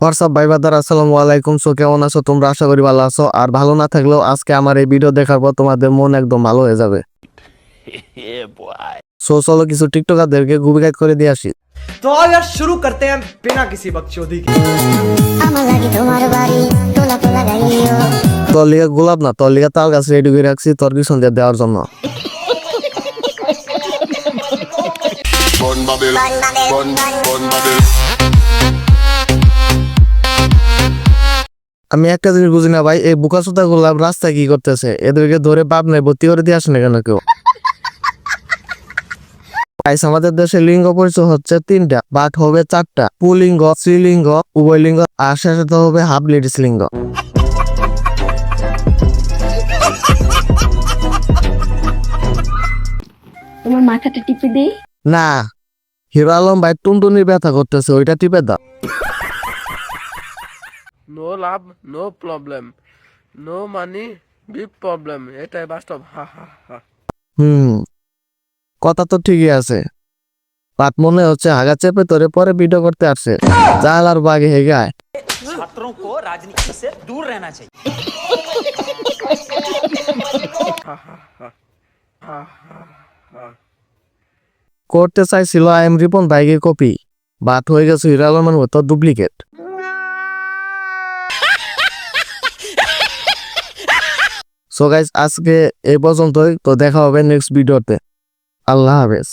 WhatsApp ভাই বাদার আসসালামু আলাইকুম। সো কেমন আছো? তোমরা আশা করি ভালো আছো। আর ভালো না থাকলেও আজকে আমার এই ভিডিও দেখার পর তোমাদের মন একদম ভালো হয়ে যাবে। সো চলো কিছু টিকটকারদেরকে গুবি গাইড করে দিয়ে আসি। তো আর শুরু করতে হ্যাঁ বিনা কিসি বকচোদি কে। তো বাড়ি গোলাপ না তলিয়া তাল গাছ রেডি করে রাখছি তোর কি সন্ধ্যা দেওয়ার জন্য। বন বাবেল বন বাবেল বন বাবেল আমি একটা জিনিস বুঝি না ভাই এই বুকা সুতা গোলাপ রাস্তায় কি করতেছে? এদেরকে ধরে বাপ নাই ভর্তি করে দিয়ে আসে না কেন কেউ? গাইস আমাদের দেশে লিঙ্গ পরিচয় হচ্ছে তিনটা বাট হবে চারটা পুলিঙ্গ স্ত্রীলিঙ্গ উভয়লিঙ্গ আর শেষে তো হবে হাফ লেডিস লিঙ্গ। তোমার মাথাটা টিপে দেই। না হিরো আলম ভাই টুনটুনির ব্যথা করতেছে ওইটা টিপে দাও। no love no problem no money big problem এটাই বাস্তব হা হা হা হুম কথা তো ঠিকই আছে বাট মনে হচ্ছে হাগা চেপে তোরে পরে ভিডিও করতে আসছে জাল আর বাঘে হেগে আয় छात्रों को राजनीति से दूर रहना चाहिए করতে চাইছিল আই এম রিপন বাইকে কপি বাট হয়ে গেছে হিরো আলমের মতো ডুপ্লিকেট সো গাইজ আজকে এই পর্যন্তই। তো দেখা হবে নেক্সট ভিডিওতে আল্লাহ হাফেজ।